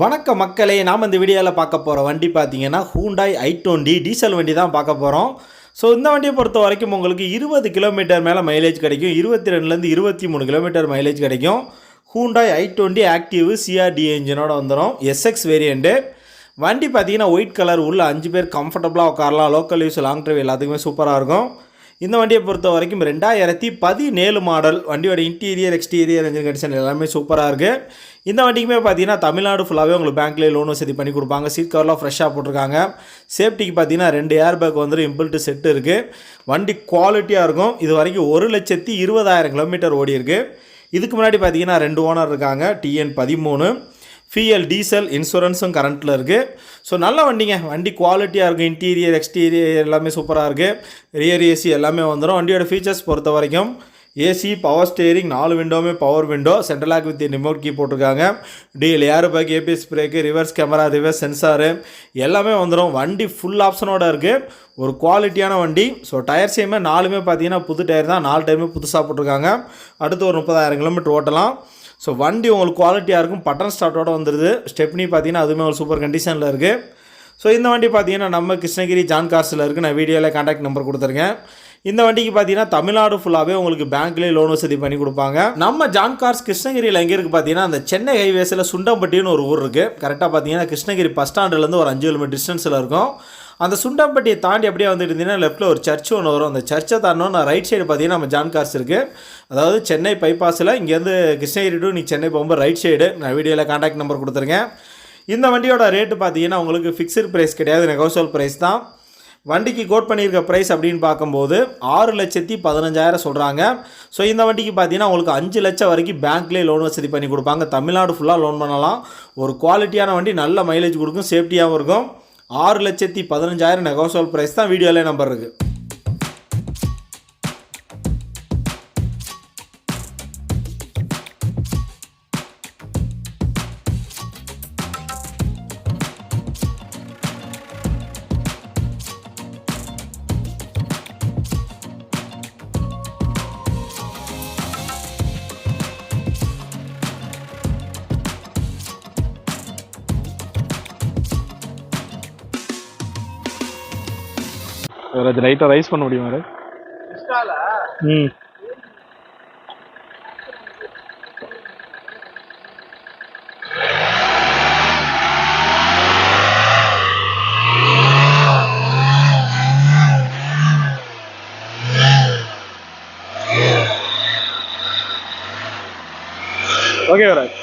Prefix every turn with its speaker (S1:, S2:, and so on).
S1: வணக்க மக்களே நாம் இந்த வீடியோவில் பார்க்க போகிற வண்டி பார்த்தீங்கன்னா ஹூண்டாய் ஐ டுவெண்ட்டி டீசல் வண்டி தான் பார்க்க போகிறோம் ஸோ இந்த வண்டியை பொறுத்த வரைக்கும் உங்களுக்கு இருபது கிலோமீட்டர் மேலே மைலேஜ் கிடைக்கும். இருபத்தி ரெண்டுலேருந்து இருபத்தி மூணு கிலோமீட்டர் மைலேஜ் கிடைக்கும். Hyundai i twenty active CRD இன்ஜினோட வந்துடும் எஸ்எக்ஸ் வேரியண்ட்டு வண்டி பார்த்தீங்கன்னா ஒயிட் கலர் உள்ள அஞ்சு பேர் கம்ஃபர்டபுளாக உட்காரலாம். லோக்கல் யூஸ் லாங் ட்ரைவ் எல்லாத்துக்குமே சூப்பராக இருக்கும். இந்த வண்டியை பொறுத்த வரைக்கும் ரெண்டாயிரத்தி பதினேழு மாடல். வண்டியோட இன்டீரியர் எக்ஸ்டீரியர் என்ஜின் கண்டிஷன் எல்லாமே சூப்பராக இருக்குது இந்த வண்டிக்குமே பார்த்தீங்கன்னா தமிழ்நாடு ஃபுல்லாகவே உங்களுக்கு பேங்க்லேயே லோன் வசதி பண்ணி கொடுப்பாங்க. சீட் கவர்லாம் ஃப்ரெஷ்ஷாக போட்டிருக்காங்க. சேஃப்டிக்கு பார்த்தீங்கன்னா ரெண்டு ஏர் பேக் வந்து இம்பிள்ட்டு செட்டு இருக்குது வண்டி குவாலிட்டியாக இருக்கும். இது வரைக்கும் ஒரு லட்சத்தி இருபதாயிரம் கிலோமீட்டர் ஓடி இருக்குது இதுக்கு முன்னாடி பார்த்தீங்கன்னா ரெண்டு ஓனர் இருக்காங்க. டிஎன் பதிமூணு. ஃபிஎல் டீசல் இன்சூரன்ஸும் கரண்ட்டில் இருக்குது ஸோ நல்ல வண்டிங்க. வண்டி குவாலிட்டியாக இருக்குது இன்டீரியர் எக்ஸ்டீரியர் எல்லாமே சூப்பராக இருக்குது ரியர் ஏசி எல்லாமே வந்துடும் வண்டியோட ஃபீச்சர்ஸ் பொறுத்த வரைக்கும் ஏசி பவர் ஸ்டேரிங் நாலு விண்டோவுமே power window central lock with remote key போட்டிருக்காங்க. Dual airbag ABS brake reverse camera reverse sensor எல்லாமே வந்துடும் வண்டி ஃபுல் ஆப்ஷனோட இருக்குது ஒரு குவாலிட்டியான வண்டி. ஸோ டயர்ஸையுமே நாலுமே பார்த்தீங்கன்னா புது டயர் தான். நாலு டயருமே புதுசாக போட்டிருக்காங்க. அடுத்து ஒரு முப்பதாயிரம் கிலோமீட்டர் ஓட்டலாம். ஸோ வண்டி உங்களுக்கு குவாலிட்டியாக இருக்கும். பட்டன் ஸ்டார்ட்டோட வந்துடுது ஸ்டெப்னி பார்த்தீங்கன்னா அதுவுமே ஒரு சூப்பர் கண்டிஷனில் இருக்குது ஸோ இந்த வண்டி பார்த்தீங்கன்னா நம்ம கிருஷ்ணகிரி ஜான் கார்ஸில் இருக்குது நான் வீடியோவில் காண்டாக்ட் நம்பர் கொடுத்துருக்கேன். இந்த வண்டிக்கு பார்த்தீங்கன்னா தமிழ்நாடு ஃபுல்லாகவே உங்களுக்கு பேங்க்லேயே லோன் வசதி பண்ணி கொடுப்பாங்க. நம்ம ஜான் கார்ஸ் கிருஷ்ணகிரியில் எங்கே இருக்குது பார்த்தீங்கன்னா அந்த சென்னை ஹைவேஸில் சுண்டம்பட்டின்னு ஒரு ஊர் இருக்குது கரெக்டாக பார்த்தீங்கன்னா கிருஷ்ணகிரி பஸ் ஸ்டாண்டுலேருந்து ஒரு அஞ்சு கிலோமீட்டர் டிஸ்டன்ஸில் இருக்கும். அந்த சுண்டம்பட்டியை தாண்டி அப்படியே வந்துட்டு இருந்தீங்கன்னா லெஃப்ட்டில் ஒரு சர்ச் ஒன்று வரும். அந்த சர்ச்சை தாண்டோம் ரைட் சைடு பார்த்தீங்கன்னா நம்ம ஜான் கார்ஸ் இருக்குது அதாவது சென்னை பைபாஸில் இங்கேருந்து கிருஷ்ணகிரி டு நீ சென்னை போகும்போது ரைட் சைடு நான் வீடியோவில் காண்டாக்ட் நம்பர் கொடுத்துருக்கேன். இந்த வண்டியோட ரேட்டு பார்த்தீங்கன்னா உங்களுக்கு ஃபிக்ஸ்டு ப்ரைஸ் கிடையாது. நெகோசியல் ப்ரைஸ் தான். வண்டிக்கு கோட் பண்ணியிருக்க ப்ரைஸ் அப்படின்னு பார்க்கும்போது ஆறு லட்சத்தி பதினஞ்சாயிரம் சொல்கிறாங்க ஸோ இந்த வண்டிக்கு பார்த்தீங்கன்னா உங்களுக்கு அஞ்சு லட்சம் வரைக்கும் பேங்க்லேயே லோன் வசதி பண்ணி கொடுப்பாங்க. தமிழ்நாடு ஃபுல்லாக லோன் பண்ணலாம். ஒரு குவாலிட்டியான வண்டி நல்ல மைலேஜ் கொடுக்கும் சேஃப்டியாகவும் இருக்கும். ஆறு லட்சத்தி பதினஞ்சாயிரம் நெகோசோல் ப்ரைஸ் தான் வீடியோவிலே நம்பர் இருக்குது
S2: அது லைட்டாக ரைஸ் பண்ண முடியுமா அது ம். ஓகே வராஜ்